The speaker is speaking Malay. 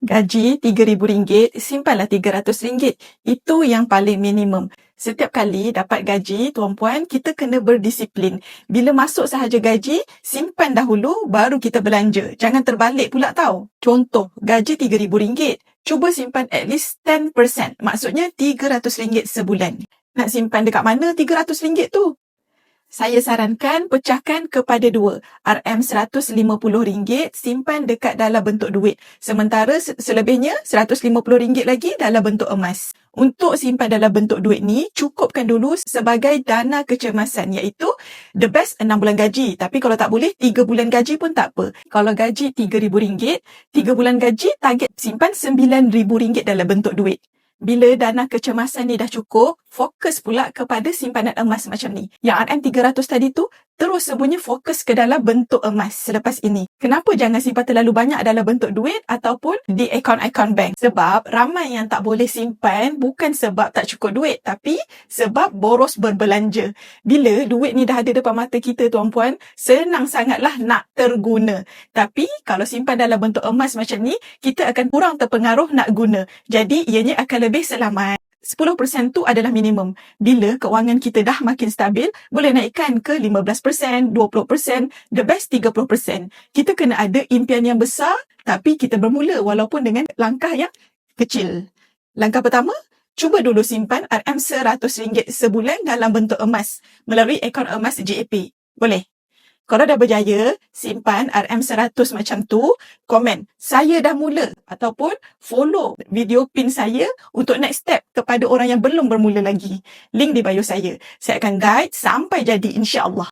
Gaji RM3,000, simpanlah RM300. Itu yang paling minimum. Setiap kali dapat gaji, tuan-puan, kita kena berdisiplin. Bila masuk sahaja gaji, simpan dahulu baru kita belanja. Jangan terbalik pula tau. Contoh, gaji RM3,000. Cuba simpan at least 10%. Maksudnya RM300 sebulan. Nak simpan dekat mana RM300 tu? Saya sarankan pecahkan kepada dua. RM150 simpan dekat dalam bentuk duit. Sementara se- selebihnya RM150 lagi dalam bentuk emas. Untuk simpan dalam bentuk duit ni, cukupkan dulu sebagai dana kecemasan iaitu the best 6 bulan gaji. Tapi kalau tak boleh, 3 bulan gaji pun tak apa. Kalau gaji RM3,000, 3 bulan gaji target simpan RM9,000 dalam bentuk duit. Bila dana kecemasan ni dah cukup, fokus pula kepada simpanan emas macam ni. Yang RM300 tadi tu, terus semuanya fokus ke dalam bentuk emas selepas ini. Kenapa jangan simpan terlalu banyak dalam bentuk duit ataupun di akaun-akaun bank? Sebab ramai yang tak boleh simpan bukan sebab tak cukup duit, tapi sebab boros berbelanja. Bila duit ni dah ada depan mata kita tuan-puan, senang sangatlah nak terguna. Tapi kalau simpan dalam bentuk emas macam ni, kita akan kurang terpengaruh nak guna. Jadi ianya akan lebih selamat. 10% tu adalah minimum. Bila kewangan kita dah makin stabil, boleh naikkan ke 15%, 20%, the best 30%. Kita kena ada impian yang besar, tapi kita bermula walaupun dengan langkah yang kecil. Langkah pertama, cuba dulu simpan RM100 sebulan dalam bentuk emas melalui akaun emas JAP. Boleh? Kalau dah berjaya, simpan RM100 macam tu, komen, saya dah mula ataupun follow video pin saya untuk next step kepada orang yang belum bermula lagi. Link di bio saya. Saya akan guide sampai jadi insya-Allah.